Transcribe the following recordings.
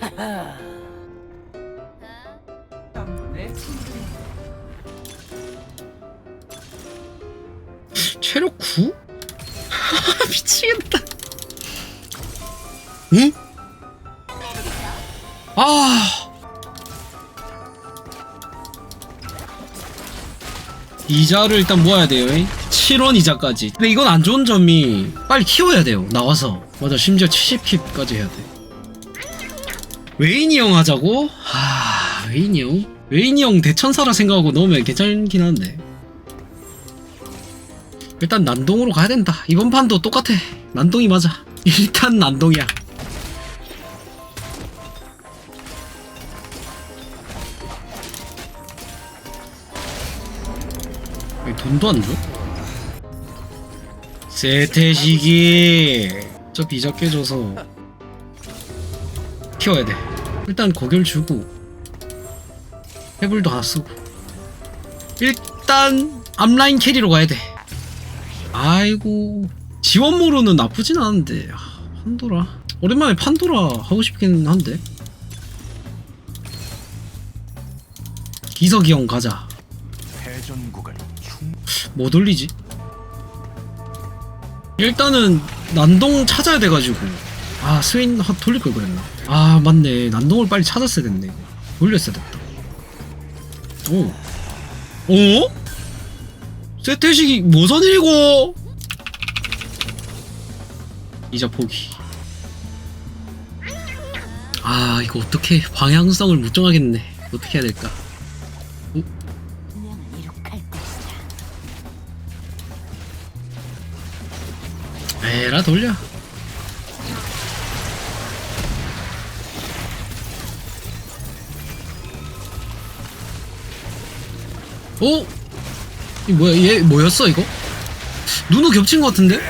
체력 9? 미치겠다. 응? 아. 이자를 일단 모아야 돼요. 7원 이자까지. 근데 이건 안 좋은 점이 빨리 키워야 돼요. 나와서. 맞아. 심지어 70킵까지 해야 돼. 웨인이 형 하자고? 하, 웨인이 형? 웨인이 형 대천사라 생각하고 넣으면 괜찮긴 한데. 일단 난동으로 가야 된다. 이번 판도 똑같아. 난동이 맞아. 일단 난동이야. 왜 돈도 안 줘? 세태시기 저 비자 깨져서 키워야 돼. 일단 고결 주고 해불도 하나 쓰고. 일단 앞라인 캐리로 가야 돼. 아이고 지원모로는 나쁘진 않은데. 아, 판도라. 오랜만에 판도라 하고 싶긴 한데. 기석이 형 가자. 뭐 돌리지? 일단은 난동 찾아야 돼가지고 아 스윈 하- 돌릴 걸 그랬나? 아 맞네. 난동을 빨리 찾았어야 됐네. 돌렸어야 됐다. 오. 오? 세태식이 모선일고? 이자 포기. 아 이거 어떻게 방향성을 못 정하겠네. 어떻게 해야 될까? 것이다. 에라 돌려 어? 이 뭐야 얘 뭐였어 이거? 누누 겹친 것 같은데?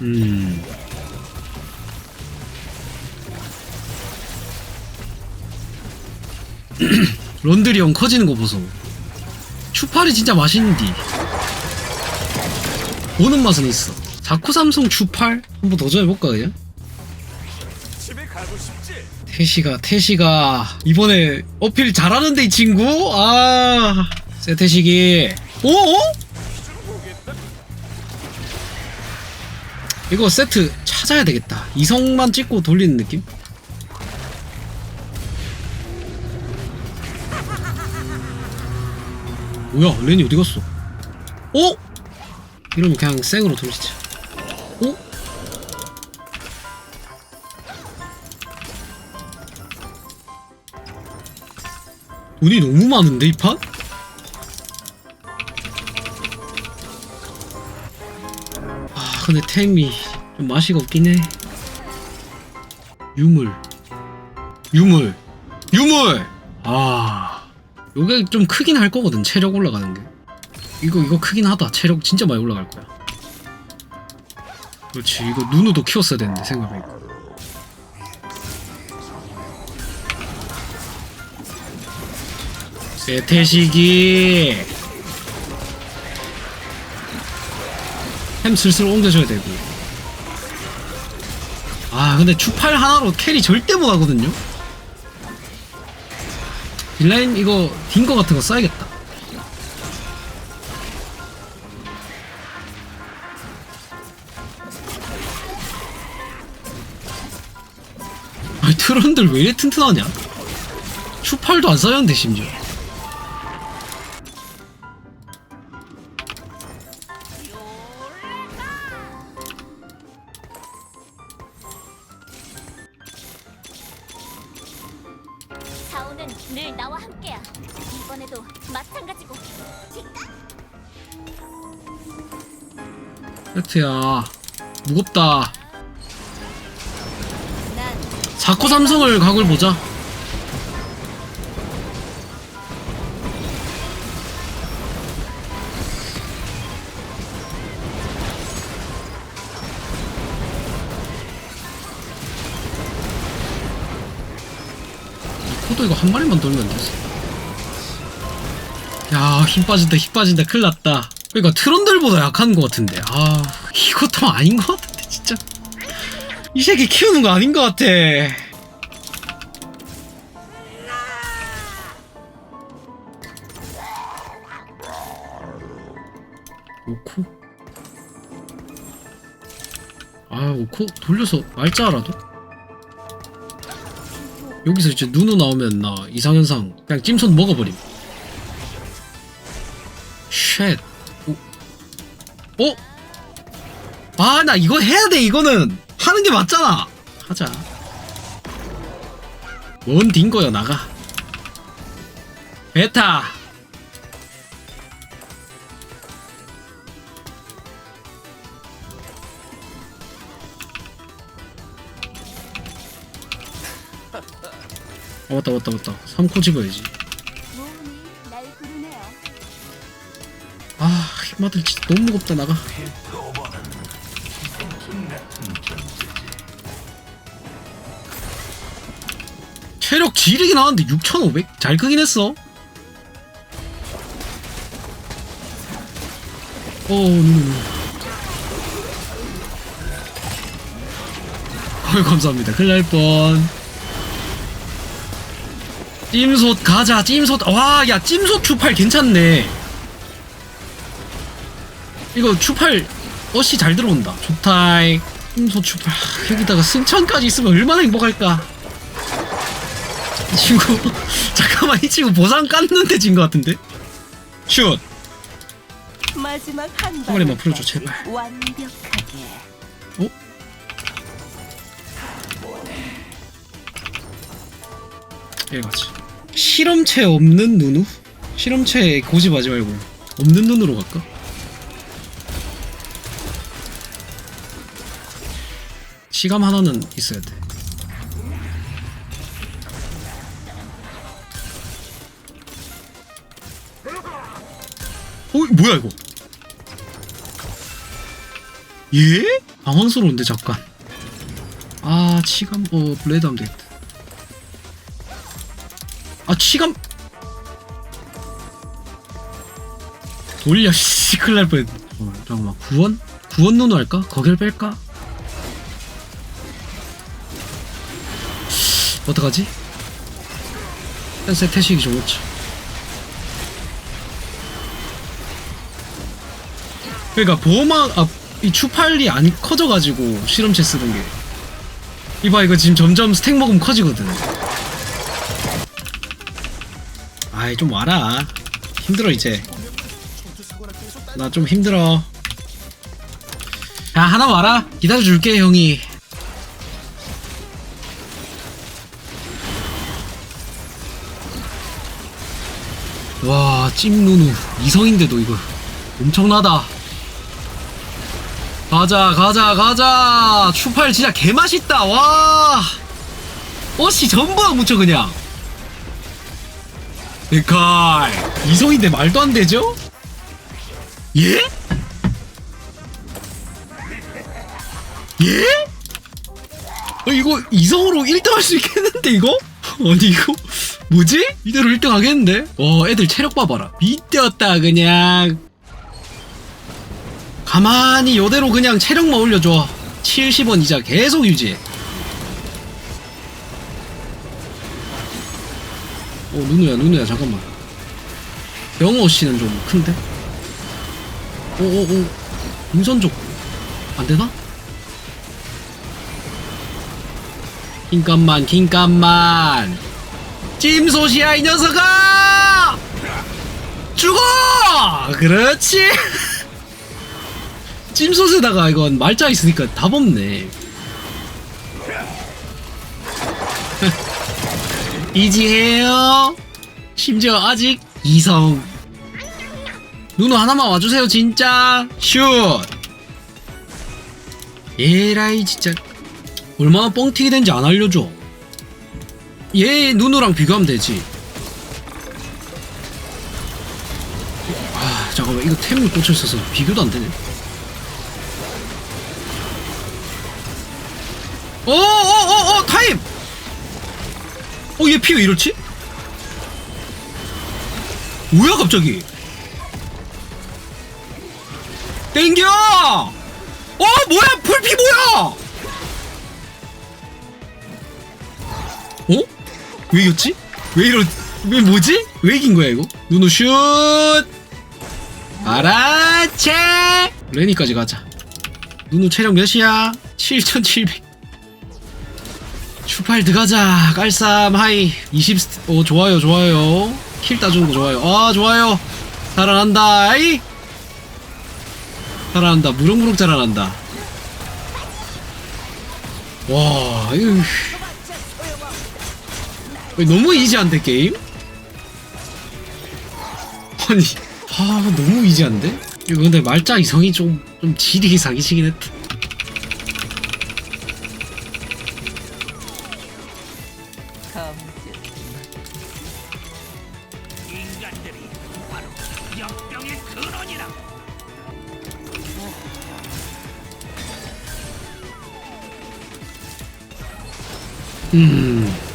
음 런드리 형 커지는 거 보소 추팔이 진짜 맛있는디 보는 맛은 있어. 자쿠 삼성 추팔 한번 도전해볼까 그냥? 싶지? 태시가 이번에 어필 잘하는데 이 친구? 아 세태식이 오? 오? 이거 세트 찾아야 되겠다. 이성만 찍고 돌리는 느낌? 뭐야 레니 어디 갔어? 어? 이러면 그냥 생으로 돌리자. 돈이 너무 많은데 이 판? 아 근데 템이 좀 맛이가 없긴 해. 유물. 유물. 유물! 아 요게 좀 크긴 할 거거든 체력 올라가는 게. 이거 이거 크긴 하다. 체력 진짜 많이 올라갈 거야. 그렇지 이거 누누도 키웠어야 되는데 생각해보니까 세태식이. 햄 슬슬 옮겨줘야 되고. 아 근데 추팔 하나로 캐리 절대 못하거든요? 딜라인 이거 딩거 같은 거 써야겠다. 아니 트런들 왜 이래 튼튼하냐? 추팔도 안 써였는데 심지어 세트야. 무겁다. 난 자코 삼성을 각을 보자. 코도 이거 한 마리만 돌면 되지. 야 힘 빠진다 힘 빠진다. 큰일 났다 그러니까 트런들보다 약한 것 같은데 아 이것도 아닌 것 같은데 진짜 이 새끼 키우는 거 아닌 것 같아. 오코? 아 오코 돌려서 말자라도? 여기서 이제 누누 나오면 나 이상현상 그냥 찜손 먹어버림 쉣 오. 어? 아 나 이거 해야 돼 이거는. 하는 게 맞잖아. 하자. 뭔 딩거야 나가. 베타. 어, 왔다 왔다 왔다. 3코 집어야지 마들 진짜 너무 무겁다 나가. 체력 지르긴 하는데 6500? 잘 크긴 했어. 어 음. 어이 감사합니다. 큰일 날 뻔. 찜솥 가자 찜솥. 와 야 찜솥 추팔 괜찮네 이거 추팔 어시 잘 들어온다 좋다이 찜솥 추팔 하, 여기다가 승천까지 있으면 얼마나 행복할까 이 친구 잠깐만 이 친구 보상 깠는데 진 것 같은데 슛 마지막 한한 마리만 발을 풀어줘, 제발. 완벽하게 어? 여기까지 실험체 없는 누누? 실험체 고집하지 말고 없는 눈으로 갈까? 시감 하나는 있어야 돼 어? 뭐야 이거 예? 당황스러운데 잠깐 아 치감 어 블레드 하면 되겠다 아 치감 돌려 씨 큰일 날 뻔. 어, 잠깐만 구원? 구원 눈으로 할까? 거길 뺄까? 어떡하지? 일단 세태식이 좋았지. 그러니까 보호막 아, 이 추팔이 안 커져가지고 실험체 쓰던 게. 이봐 이거 지금 점점 스택 먹으면 커지거든. 아이 좀 와라. 힘들어 이제. 나 좀 힘들어. 야 하나 와라. 기다려줄게 형이 와 찜누누. 이성인데도 이거. 엄청나다. 가자 가자 가자. 추팔 진짜 개맛있다. 와. 어씨 전부 다 묻혀 그냥. 에칼. 이성인데 말도 안 되죠? 예? 예? 어, 이거 이성으로 1등 할 수 있겠는데 이거? 아니 이거 뭐지? 이대로 1등 하겠는데? 와 애들 체력 봐봐라 미쳤다 그냥 가만히 요대로 그냥 체력만 올려줘 70원 이자 계속 유지해 어 누누야 누누야 잠깐만 영호 씨는 좀 큰데? 오오오 임선족 안되나? 긴깐만 긴깐만 찜소시야 이 녀석아! 죽어! 그렇지! 찜소스에다가 이건 말자 있으니까 답 없네. 이지해요. 심지어 아직 이성. 누누 하나만 와주세요 진짜. 슛! 에라이 진짜. 얼마나 뻥튀기 된지 안 알려줘 얘 누누랑 비교하면 되지. 아 잠깐만. 이거 템을 꽂혀있어서 비교도 안 되네. 어어어어 타임! 어얘 피가 이렇지? 뭐야 갑자기? 땡겨! 어 뭐야 풀피 뭐 왜 이겼지? 왜 이러 왜 뭐지? 왜 이긴 거야 이거? 누누 슛! 알았지! 레니까지 가자. 누누 체력 몇이야? 7700 슈팔드 가자. 깔쌈 하이. 20오 좋아요 좋아요. 킬 따주는 거 좋아요. 아 좋아요. 살아난다 아이. 살아난다. 무럭무럭 자라난다. 와 이거 왜 너무 이지한데 게임? 아니 아 너무 이지한데? 근데 말자 이성이 좀 좀 지리게 사기치긴 했다. 음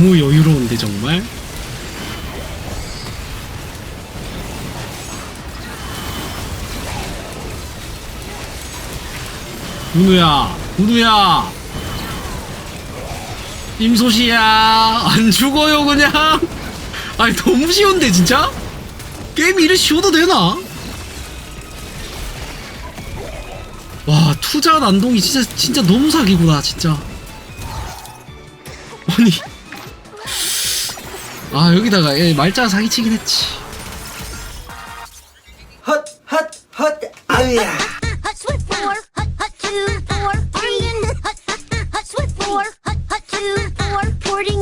너무 여유로운데 정말? 문우야 문우야! 임소시야 안 죽어요 그냥! 아니 너무 쉬운데 진짜? 게임이 이래 쉬워도 되나? 와 투자 난동이 진짜 진짜 너무 사기구나 진짜. 아니 아 여기다가 얘 말자 사기치긴 했지